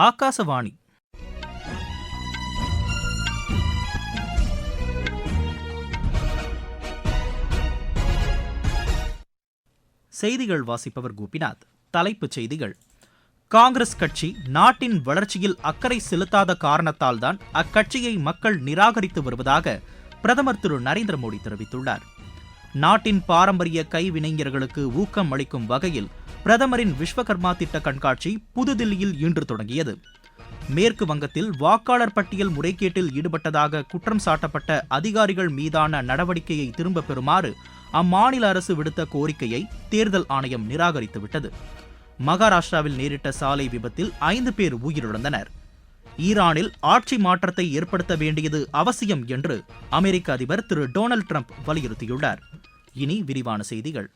ஆகாசவாணி செய்திகள் வாசிப்பவர் கோபிநாத். தலைப்புச் செய்திகள். காங்கிரஸ் கட்சி நாட்டின் வளர்ச்சியில் அக்கறை செலுத்தாத காரணத்தால்தான் அக்கட்சியை மக்கள் நிராகரித்து வருவதாக பிரதமர் திரு நரேந்திர மோடி தெரிவித்துள்ளார். நாட்டின் பாரம்பரிய கைவினைஞர்களுக்கு ஊக்கம் அளிக்கும் வகையில் பிரதமரின் விஸ்வகர்மா திட்ட கண்காட்சி புதுதில்லியில் இன்று தொடங்கியது. மேற்கு வங்கத்தில் வாக்காளர் பட்டியல் முறைகேட்டில் ஈடுபட்டதாக குற்றம் சாட்டப்பட்ட அதிகாரிகள் மீதான நடவடிக்கையை திரும்பப் பெறுமாறு அம்மாநில அரசு விடுத்த கோரிக்கையை தேர்தல் ஆணையம் நிராகரித்துவிட்டது. மகாராஷ்டிராவில் நேரிட்ட சாலை விபத்தில் ஐந்து பேர் உயிரிழந்தனர். ஈரானில் ஆட்சி மாற்றத்தை ஏற்படுத்த வேண்டியது அவசியம் என்று அமெரிக்க அதிபர் திரு டொனால்டு ட்ரம்ப் வலியுறுத்தியுள்ளார். இனி விரிவான செய்திகள்.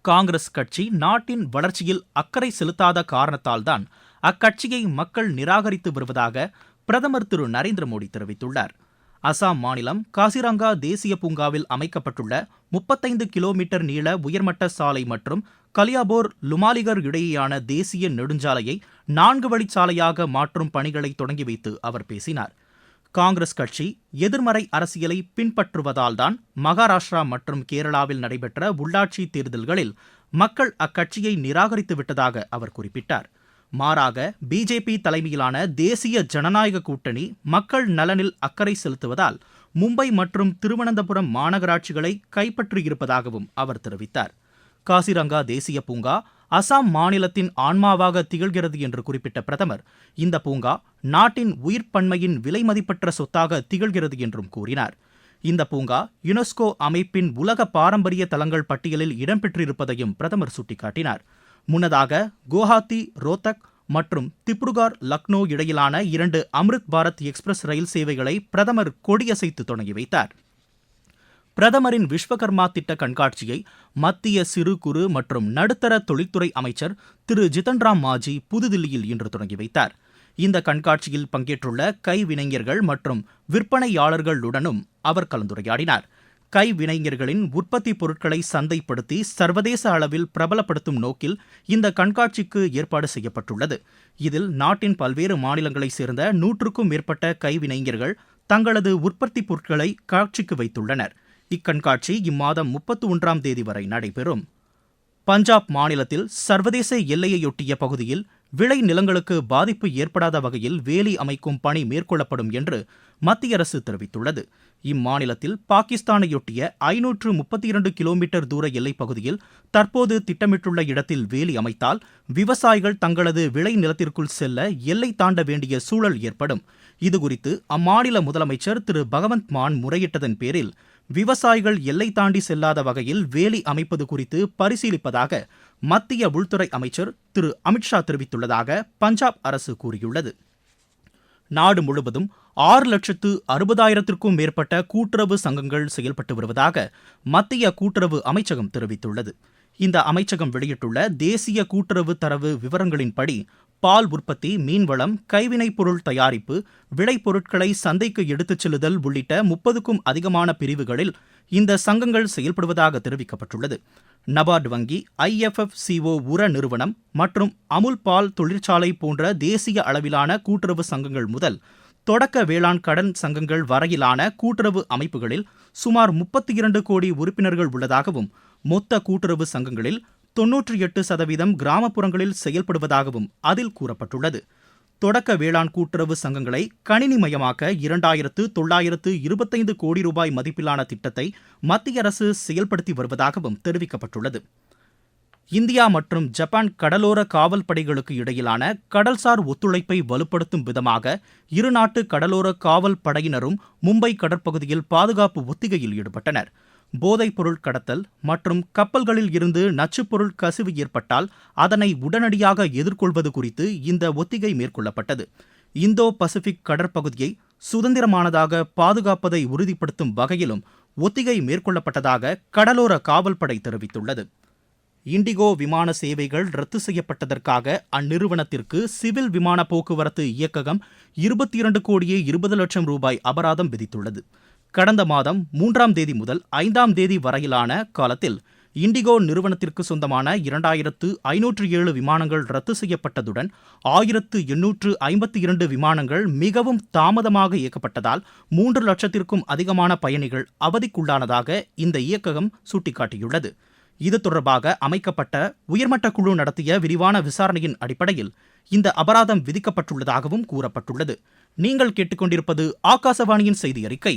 காங்கிரஸ் கட்சி நாட்டின் வளர்ச்சியில் அக்கறை செலுத்தாத காரணத்தால்தான் அக்கட்சியை மக்கள் நிராகரித்து வருவதாக பிரதமர் திரு நரேந்திர மோடி தெரிவித்துள்ளார். அசாம் மாநிலம் காசிரங்கா தேசிய பூங்காவில் அமைக்கப்பட்டுள்ள முப்பத்தைந்து கிலோமீட்டர் நீள உயர்மட்ட சாலை மற்றும் கலியாபோர் லுமாலிகர் இடையேயான தேசிய நெடுஞ்சாலையை நான்கு வழிச்சாலையாக மாற்றும் பணிகளை தொடங்கி வைத்து அவர் பேசினார். காங்கிரஸ் கட்சி எதிர்மறை அரசியலை பின்பற்றுவதால்தான் மகாராஷ்டிரா மற்றும் கேரளாவில் நடைபெற்ற உள்ளாட்சி தேர்தல்களில் மக்கள் அக்கட்சியை நிராகரித்து விட்டதாக அவர் குறிப்பிட்டார். மாறாக பிஜேபி தலைமையிலான தேசிய ஜனநாயக கூட்டணி மக்கள் நலனில் அக்கறை செலுத்துவதால் மும்பை மற்றும் திருவனந்தபுரம் மாநகராட்சிகளை கைப்பற்றியிருப்பதாகவும் அவர் தெரிவித்தார். காசிரங்கா தேசிய பூங்கா அசாம் மாநிலத்தின் ஆன்மாவாக திகழ்கிறது என்று குறிப்பிட்ட பிரதமர் இந்த பூங்கா நாட்டின் உயிர்ப்பன்மையின் விலைமதிப்பற்ற சொத்தாக திகழ்கிறது என்றும் கூறினார். இந்த பூங்கா யுனெஸ்கோ அமைப்பின் உலக பாரம்பரிய தலங்கள் பட்டியலில் இடம்பெற்றிருப்பதையும் பிரதமர் சுட்டிக்காட்டினார். முன்னதாக குவஹாத்தி ரோத்தக் மற்றும் திப்ருகார் லக்னோ இடையிலான இரண்டு அம்ரித் பாரத் எக்ஸ்பிரஸ் ரயில் சேவைகளை பிரதமர் கொடியசைத்து தொடங்கி வைத்தார். பிரதமரின் விஸ்வகர்மா திட்ட கண்காட்சியை மத்திய சிறு குறு மற்றும் நடுத்தர தொழில்துறை அமைச்சர் திரு. ஜிதன்ராம் மாஜி புதுதில்லியில் இன்று தொடங்கி வைத்தார். இந்த கண்காட்சியில் பங்கேற்றுள்ள கைவினைஞர்கள் மற்றும் விற்பனையாளர்களுடனும் அவர் கலந்துரையாடினார். கைவினைஞர்களின் உற்பத்தி பொருட்களை சந்தைப்படுத்தி சர்வதேச அளவில் பிரபலப்படுத்தும் நோக்கில் இந்த கண்காட்சிக்கு ஏற்பாடு செய்யப்பட்டுள்ளது. இதில் நாட்டின் பல்வேறு மாநிலங்களைச் சேர்ந்த நூற்றுக்கும் மேற்பட்ட கைவினைஞர்கள் தங்களது உற்பத்தி பொருட்களை காட்சிக்கு வைத்துள்ளனர். இக்கண்காட்சி இம்மாதம் முப்பத்தி ஒன்றாம் தேதி வரை நடைபெறும். பஞ்சாப் மாநிலத்தில் சர்வதேச எல்லையையொட்டிய பகுதியில் விளை நிலங்களுக்கு பாதிப்பு ஏற்படாத வகையில் வேலி அமைக்கும் பணி மேற்கொள்ளப்படும் என்று மத்திய அரசு தெரிவித்துள்ளது. இம்மாநிலத்தில் பாகிஸ்தானையொட்டிய ஐநூற்று முப்பத்தி இரண்டு கிலோமீட்டர் தூர எல்லைப் பகுதியில் தற்போது திட்டமிட்டுள்ள இடத்தில் வேலி அமைத்தால் விவசாயிகள் தங்களது விளை நிலத்திற்குள் செல்ல எல்லை தாண்ட வேண்டிய சூழல் ஏற்படும். இதுகுறித்து அம்மாநில முதலமைச்சர் திரு பகவந்த் மான் முறையிட்டதன் பேரில் விவசாயிகள் எல்லை தாண்டி செல்லாத வகையில் வேலி அமைப்பது குறித்து பரிசீலிப்பதாக மத்திய உள்துறை அமைச்சர் திரு. அமித்ஷா தெரிவித்துள்ளதாக பஞ்சாப் அரசு கூறியுள்ளது. நாடு முழுவதும் ஆறு லட்சத்து அறுபதாயிரத்திற்கும் மேற்பட்ட கூட்டுறவு சங்கங்கள் செயல்பட்டு வருவதாக மத்திய கூட்டுறவு அமைச்சகம் தெரிவித்துள்ளது. இந்த அமைச்சகம் வெளியிட்டுள்ள தேசிய கூட்டுறவு தரவு விவரங்களின்படி பால் உற்பத்தி மீன்வளம் கைவினைப் பொருள் தயாரிப்பு விளைபொருட்களை சந்தைக்கு எடுத்துச் செல்லுதல் உள்ளிட்ட முப்பதுக்கும் அதிகமான பிரிவுகளில் இந்த சங்கங்கள் செயல்படுவதாக தெரிவிக்கப்பட்டுள்ளது. நபார்டு வங்கி ஐஎஃப்எஃப்சிஓ உர நிறுவனம் மற்றும் அமுல் பால் தொழிற்சாலை போன்ற தேசிய அளவிலான கூட்டுறவு சங்கங்கள் முதல் தொடக்க வேளாண் கடன் சங்கங்கள் வரையிலான கூட்டுறவு அமைப்புகளில் சுமார் முப்பத்தி இரண்டு கோடி உறுப்பினர்கள் உள்ளதாகவும் மொத்த கூட்டுறவு சங்கங்களில் தொன்னூற்றி எட்டு சதவீதம் கிராமப்புறங்களில் செயல்படுவதாகவும் அதில் கூறப்பட்டுள்ளது. தொடக்க வேளாண் கூட்டுறவு சங்கங்களை கணினிமயமாக்க இரண்டாயிரத்து தொள்ளாயிரத்து இருபத்தைந்து கோடி ரூபாய் மதிப்பிலான திட்டத்தை மத்திய அரசு செயல்படுத்தி வருவதாகவும் தெரிவிக்கப்பட்டுள்ளது. இந்தியா மற்றும் ஜப்பான் கடலோர காவல் படைகளுக்கு இடையிலான கடல்சார் ஒத்துழைப்பை வலுப்படுத்தும் விதமாக இருநாட்டு கடலோர காவல் படையினரும் மும்பை கடற்பகுதியில் பாதுகாப்பு ஒத்திகையில் ஈடுபட்டனர். போதைப் பொருள் கடத்தல் மற்றும் கப்பல்களில் இருந்து நச்சுப்பொருள் கசிவு ஏற்பட்டால் அதனை உடனடியாக எதிர்கொள்வது குறித்து இந்த ஒத்திகை மேற்கொள்ளப்பட்டது. இந்தோ பசிபிக் கடற்பகுதியை சுதந்திரமானதாக பாதுகாப்பதை உறுதிப்படுத்தும் வகையிலும் ஒத்திகை மேற்கொள்ளப்பட்டதாக கடலோர காவல்படை தெரிவித்துள்ளது. இண்டிகோ விமான சேவைகள் ரத்து செய்யப்பட்டதற்காக அந்நிறுவனத்திற்கு சிவில் விமான போக்குவரத்து இயக்ககம் இருபத்தி இரண்டு கோடியே இருபது லட்சம் ரூபாய் அபராதம் விதித்துள்ளது. கடந்த மாதம் மூன்றாம் தேதி முதல் ஐந்தாம் தேதி வரையிலான காலத்தில் இண்டிகோ நிறுவனத்திற்கு சொந்தமான இரண்டாயிரத்து ஐநூற்று ஏழு விமானங்கள் ரத்து செய்யப்பட்டதுடன் ஆயிரத்து எண்ணூற்று ஐம்பத்தி இரண்டு விமானங்கள் மிகவும் தாமதமாக இயக்கப்பட்டதால் மூன்று லட்சத்திற்கும் அதிகமான பயணிகள் அவதிக்குள்ளானதாக இந்த இயக்ககம் சுட்டிக்காட்டியுள்ளது. இது தொடர்பாக அமைக்கப்பட்ட உயர்மட்ட குழு நடத்திய விரிவான விசாரணையின் அடிப்படையில் இந்த அபராதம் விதிக்கப்பட்டுள்ளதாகவும் கூறப்பட்டுள்ளது. நீங்கள் கேட்டுக்கொண்டிருப்பது ஆகாசவாணியின் செய்தி அறிக்கை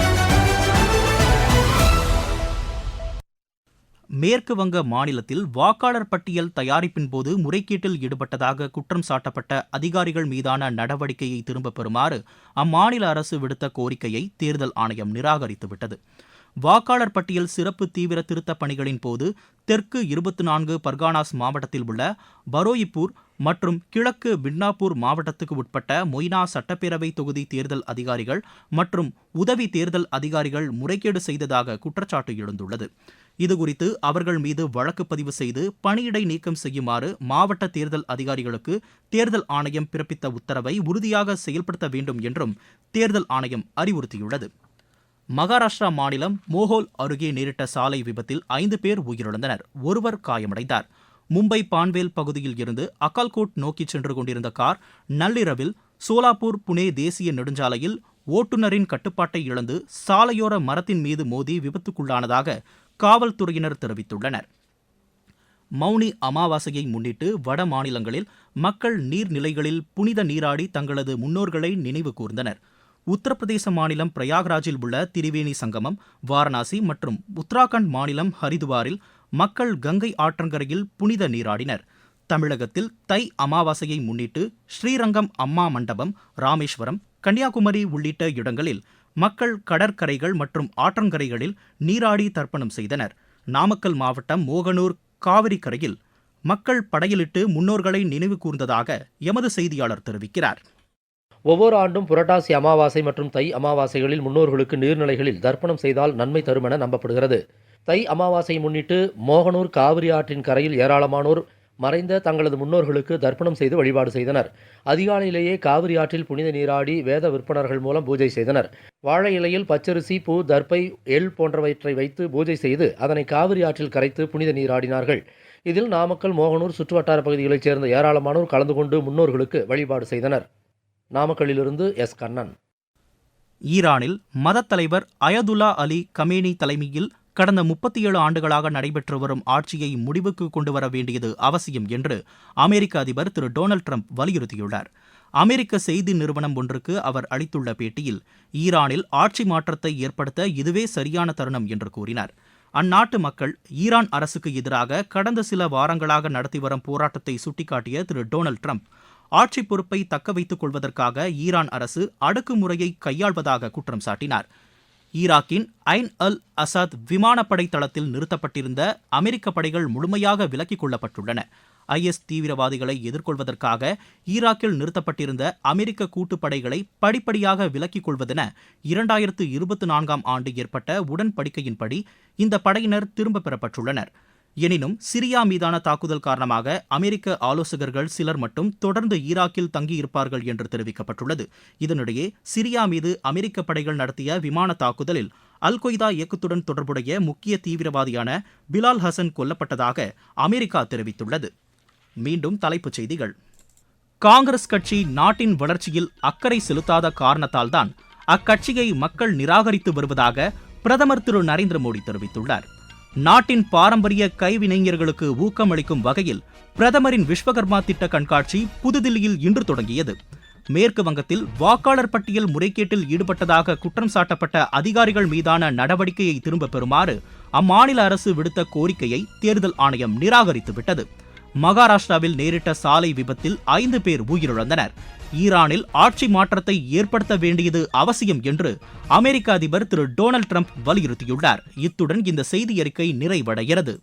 மேற்கு வங்க மாநிலத்தில் வாக்காளர் பட்டியல் தயாரிப்பின் போது முறைகேட்டில் ஈடுபட்டதாக குற்றம் சாட்டப்பட்ட அதிகாரிகள் மீதான நடவடிக்கையை திரும்பப் பெறுமாறு அம்மாநில அரசு விடுத்த கோரிக்கையை தேர்தல் ஆணையம் நிராகரித்துவிட்டது. வாக்காளர் பட்டியல் சிறப்பு தீவிர திருத்தப் பணிகளின் போது தெற்கு இருபத்தி நான்கு பர்கானாஸ் மாவட்டத்தில் உள்ள பரோயிப்பூர் மற்றும் கிழக்கு பிட்னாப்பூர் மாவட்டத்துக்கு உட்பட்ட மொய்னா சட்டப்பேரவை தொகுதி தேர்தல் அதிகாரிகள் மற்றும் உதவி தேர்தல் அதிகாரிகள் முறைகேடு செய்ததாக குற்றச்சாட்டு எழுந்துள்ளது. இதுகுறித்து அவர்கள் மீது வழக்கு பதிவு செய்து பணியிடை நீக்கம் செய்யுமாறு மாவட்ட தேர்தல் அதிகாரிகளுக்கு தேர்தல் ஆணையம் பிறப்பித்த உத்தரவை உறுதியாக செயல்படுத்த வேண்டும் என்றும் தேர்தல் ஆணையம் அறிவுறுத்தியுள்ளது. மகாராஷ்டிரா மாநிலம் மோஹோல் அருகே நேரிட்ட சாலை விபத்தில் ஐந்து பேர் உயிரிழந்தனர் ஒருவர் காயமடைந்தார். மும்பை பான்வேல் பகுதியில் இருந்து அக்கால்கோட் நோக்கி சென்று கொண்டிருந்த கார் நள்ளிரவில் சோலாப்பூர் புனே தேசிய நெடுஞ்சாலையில் ஓட்டுநரின் கட்டுப்பாட்டை இழந்து சாலையோர மரத்தின் மீது மோதி விபத்துக்குள்ளானதாக காவல்துறையினர் தெரிவித்துள்ளனர். மௌனி அமாவாசையை முன்னிட்டு வட மாநிலங்களில் மக்கள் நீர்நிலைகளில் புனித நீராடி தங்களது முன்னோர்களை நினைவு கூர்ந்தனர். உத்தரப்பிரதேச மாநிலம் பிரயாக்ராஜில் உள்ள திரிவேணி சங்கமம் வாரணாசி மற்றும் உத்தராகண்ட் மாநிலம் ஹரிதுவாரில் மக்கள் கங்கை ஆற்றங்கரையில் புனித நீராடினர். தமிழகத்தில் தை அமாவாசையை முன்னிட்டு ஸ்ரீரங்கம் அம்மா மண்டபம் ராமேஸ்வரம் கன்னியாகுமரி உள்ளிட்ட இடங்களில் மக்கள் கடற்கரைகள் மற்றும் ஆற்றங்கரைகளில் நீராடி தர்ப்பணம் செய்தனர். நாமக்கல் மாவட்டம் மோகனூர் காவிரி கரையில் மக்கள் படையலிட்டு முன்னோர்களை நினைவு கூர்ந்ததாக எமது செய்தியாளர் தெரிவிக்கிறார். ஒவ்வொரு ஆண்டும் புரட்டாசி அமாவாசை மற்றும் தை அமாவாசைகளில் முன்னோர்களுக்கு நீர்நிலைகளில் தர்ப்பணம் செய்தால் நன்மை தரும் என நம்பப்படுகிறது. தை அமாவாசையை முன்னிட்டு மோகனூர் காவிரி ஆற்றின் கரையில் ஏராளமானோர் மறைந்த தங்களது முன்னோர்களுக்கு தர்ப்பணம் செய்து வழிபாடு செய்தனர். அதிகாலையிலேயே காவிரி ஆற்றில் புனித நீராடி வேத விற்பனர்கள் மூலம் பூஜை செய்தனர். வாழை இலையில் பச்சரிசி பூ தர்ப்பை எள் போன்றவற்றை வைத்து பூஜை செய்து அதனை காவிரி ஆற்றில் கரைத்து புனித நீராடினார்கள். இதில் நாமக்கல் மோகனூர் சுற்றுவட்டார பகுதிகளைச் சேர்ந்த ஏராளமானோர் கலந்து கொண்டு முன்னோர்களுக்கு வழிபாடு செய்தனர். நாமக்கல்லிலிருந்து எஸ். கண்ணன். ஈரானில் மதத் தலைவர் அயதுல்லா அலி கமேனி தலைமையில் கடந்த முப்பத்தி ஏழு ஆண்டுகளாக நடைபெற்று வரும் ஆட்சியை முடிவுக்கு கொண்டு வர வேண்டியது அவசியம் என்று அமெரிக்க அதிபர் திரு டொனால்டு ட்ரம்ப் வலியுறுத்தியுள்ளார். அமெரிக்க செய்தி நிறுவனம் ஒன்றுக்கு அவர் அளித்துள்ள பேட்டியில் ஈரானில் ஆட்சி மாற்றத்தை ஏற்படுத்த இதுவே சரியான தருணம் என்று கூறினார். அந்நாட்டு மக்கள் ஈரான் அரசுக்கு எதிராக கடந்த சில வாரங்களாக நடத்தி வரும் போராட்டத்தை சுட்டிக்காட்டிய திரு டொனால்டு ட்ரம்ப் ஆட்சி பொறுப்பை தக்க வைத்துக் கொள்வதற்காக ஈரான் அரசு அடக்குமுறையை கையாள்வதாக குற்றம் சாட்டினார். ஈராக்கின் ஐன் அல் அசாத் விமானப்படை தளத்தில் நிறுத்தப்பட்டிருந்த அமெரிக்க படைகள் முழுமையாக விலக்கிக் கொள்ளப்பட்டுள்ளன. ஐஎஸ் தீவிரவாதிகளை எதிர்கொள்வதற்காக ஈராக்கில் நிறுத்தப்பட்டிருந்த அமெரிக்க கூட்டுப்படைகளை படிப்படியாக விலக்கிக் கொள்வதென இரண்டாயிரத்து இருபத்தி நான்காம் ஆண்டு ஏற்பட்ட உடன்படிக்கையின்படி இந்த படையினர் திரும்பப் பெறப்பட்டுள்ளனர். எனினும் சிரியா மீதான தாக்குதல் காரணமாக அமெரிக்க ஆலோசகர்கள் சிலர் மட்டும் தொடர்ந்து ஈராக்கில் தங்கியிருப்பார்கள் என்று தெரிவிக்கப்பட்டுள்ளது. இதனிடையே சிரியா மீது அமெரிக்க படைகள் நடத்திய விமான தாக்குதலில் அல் கொய்தா இயக்கத்துடன் தொடர்புடைய முக்கிய தீவிரவாதியான பிலால் ஹசன் கொல்லப்பட்டதாக அமெரிக்கா தெரிவித்துள்ளது. மீண்டும் தலைப்புச் செய்திகள். காங்கிரஸ் கட்சி நாட்டின் வளர்ச்சியில் அக்கறை செலுத்தாத காரணத்தால்தான் அக்கட்சியை மக்கள் நிராகரித்து வருவதாக பிரதமர் திரு நரேந்திர மோடி தெரிவித்துள்ளார். நாட்டின் பாரம்பரிய கைவினைஞர்களுக்கு ஊக்கமளிக்கும் வகையில் பிரதமரின் விஸ்வகர்மா திட்ட கண்காட்சி புதுதில்லியில் இன்று தொடங்கியது. மேற்கு வங்கத்தில் வாக்காளர் பட்டியல் முறைகேட்டில் ஈடுபட்டதாக குற்றம் சாட்டப்பட்ட அதிகாரிகள் மீதான நடவடிக்கையை திரும்பப் பெறுமாறு அம்மாநில அரசு விடுத்த கோரிக்கையை தேர்தல் ஆணையம் நிராகரித்துவிட்டது. மகாராஷ்டிராவில் நேரிட்ட சாலை விபத்தில் ஐந்து பேர் உயிரிழந்தனர். ஈரானில் ஆட்சி மாற்றத்தை ஏற்படுத்த வேண்டியது அவசியம் என்று அமெரிக்க அதிபர் திரு டொனால்ட் ட்ரம்ப் வலியுறுத்தியுள்ளார். இத்துடன் இந்த செய்தி அறிக்கை நிறைவடைகிறது.